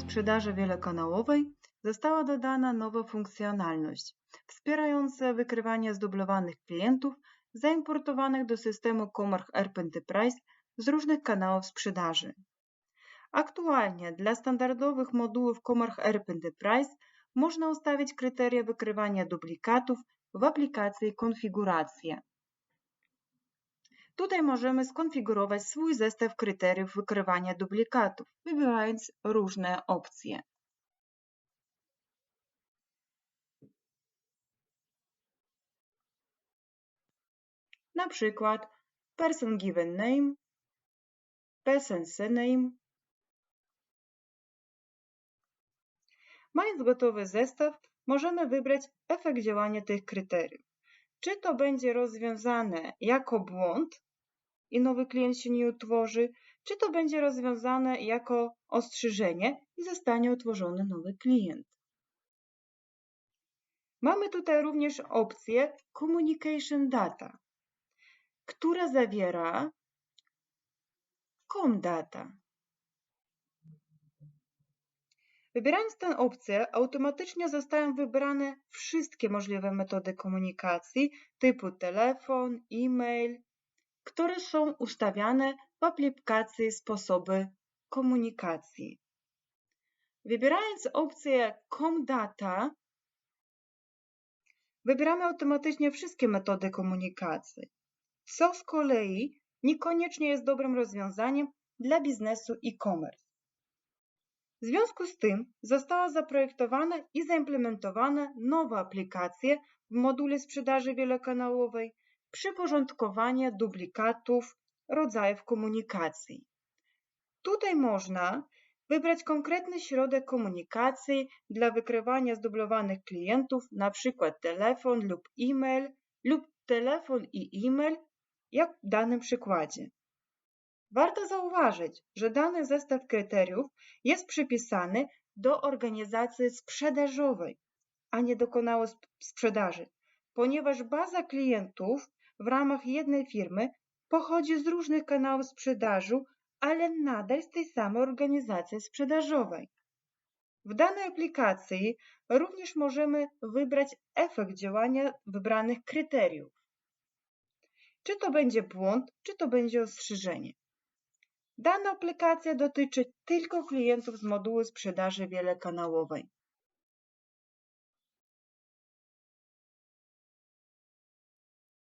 sprzedaży wielokanałowej została dodana nowa funkcjonalność wspierająca wykrywanie zdublowanych klientów zaimportowanych do systemu Comarch Air Enterprise z różnych kanałów sprzedaży. Aktualnie dla standardowych modułów Comarch Air Enterprise można ustawić kryteria wykrywania duplikatów w aplikacji Konfiguracje. Tutaj możemy skonfigurować swój zestaw kryteriów wykrywania duplikatów, wybierając różne opcje. Na przykład person given name, person surname. Mając gotowy zestaw, możemy wybrać efekt działania tych kryteriów. Czy to będzie rozwiązane jako błąd, i nowy klient się nie utworzy, czy to będzie rozwiązane jako ostrzeżenie i zostanie utworzony nowy klient. Mamy tutaj również opcję Communication Data, która zawiera ComData. Wybierając tę opcję, automatycznie zostają wybrane wszystkie możliwe metody komunikacji typu telefon, e-mail, które są ustawiane w aplikacji sposoby komunikacji. Wybierając opcję ComData, wybieramy automatycznie wszystkie metody komunikacji, co z kolei niekoniecznie jest dobrym rozwiązaniem dla biznesu e-commerce. W związku z tym została zaprojektowana i zaimplementowana nowa aplikacja w module sprzedaży wielokanałowej, przyporządkowanie duplikatów rodzajów komunikacji. Tutaj można wybrać konkretny środek komunikacji dla wykrywania zdublowanych klientów, np. telefon lub e-mail lub telefon i e-mail, jak w danym przykładzie. Warto zauważyć, że dany zestaw kryteriów jest przypisany do organizacji sprzedażowej, a nie dokonało sprzedaży, ponieważ baza klientów w ramach jednej firmy pochodzi z różnych kanałów sprzedaży, ale nadal z tej samej organizacji sprzedażowej. W danej aplikacji również możemy wybrać efekt działania wybranych kryteriów. Czy to będzie błąd, czy to będzie ostrzeżenie. Dana aplikacja dotyczy tylko klientów z modułu sprzedaży wielokanałowej.